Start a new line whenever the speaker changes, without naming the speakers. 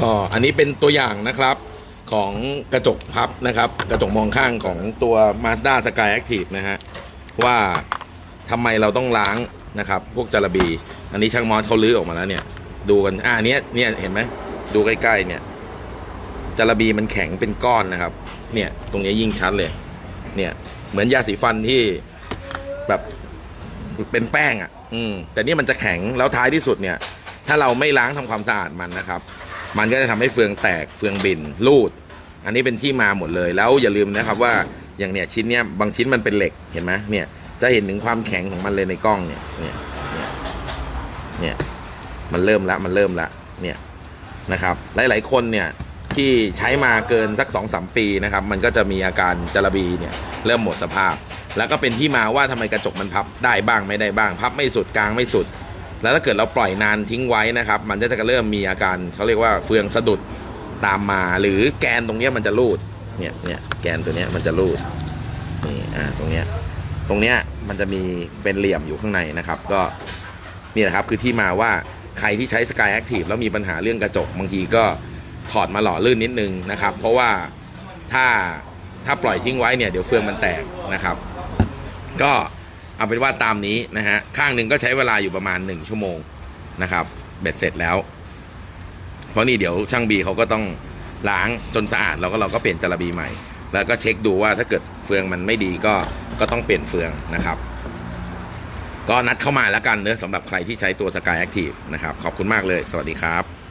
ก็อันนี้เป็นตัวอย่างนะครับของกระจกพับนะครับ กระจกมองข้างของตัว Mazda Sky Active นะฮะว่าทำไมเราต้องล้างนะครับ พวกจารบี อันนี้ช่างมอสเขาลื้อออกมาแล้วเนี่ย ดูกันอ่าเนี้ยเนี่ยเห็นไหมดูใกล้ๆเนี่ยจารบีมันแข็งเป็นก้อนนะครับ เนี่ยตรงนี้ยิ่งชัดเลย เนี่ยเหมือนยาสีฟันที่แบบเป็นแป้งอะ่ะ อืมแต่นี่มันจะแข็งแล้วท้ายที่สุดเนี่ย ถ้าเราไม่ล้างทำความสะอาดมันนะครับ มันก็จะทำให้เฟืองแตกเฟืองบินรูด อันนี้เป็นที่มาหมดเลยแล้วอย่าลืมนะครับว่าอย่างเนี่ยชิ้นเนี้ยบางชิ้นมันเป็นเหล็กเห็นไหมเนี่ยจะเห็นถึงความแข็งของมันเลยในกล้องเนี่ยเนี่ยเนี่ยเนี่ยมันเริ่มละมันเริ่มละเนี่ยนะครับหลาย ๆ คนเนี่ยที่ใช้มาเกินสัก2อสปีนะครับ มันก็จะมีอาการจระบีเนี่ยเริ่มหมดสภาพ แล้วก็เป็นที่มาว่าทำไมกระจกมันพับได้บ้างไม่ได้บ้าง พับไม่สุดกลางไม่สุด แล้วถ้าเกิดเราปล่อยนานทิ้งไว้นะครับ มันจะเริ่มมีอาการเขาเรียกว่าเฟืองสะดุดตามมาหรือแกนตรงเนี้ยมันจะรูดเนี่ยเนี่ยแกนตัวเนี้ยมันจะรูดนี่อ่าตรงเนี้ยตรงเนี้ยมันจะมีเป็นเหลี่ยมอยู่ข้างในนะครับ ก็นี่แหละครับคือที่มาว่าใครที่ใช้ Sky Active แล้วมีปัญหาเรื่องกระจก บางทีก็ถอดมาหล่อลื่นนิดนึงนะครับ เพราะว่าถ้าถ้าปล่อยทิ้งไว้เนี่ยเดี๋ยวเฟืองมันแตกนะครับ ก็ เอาเป็นว่าตามนี้นะฮะข้างหนึ่งก็ใช้เวลาอยู่ประมาณ 1 ชั่วโมงนะครับเบ็ดเสร็จแล้ว เพราะนี่เดี๋ยวช่างบีเขาก็ต้องล้างจนสะอาดแล้วก็เราก็เปลี่ยนจระบีใหม่ แล้วก็เช็คดูว่าถ้าเกิดเฟืองมันไม่ดีก็ก็ต้องเปลี่ยนเฟืองนะครับ ก็นัดเข้ามาแล้วกันเนอะสำหรับใครที่ใช้ตัว Sky Active นะครับขอบคุณมากเลย สวัสดีครับ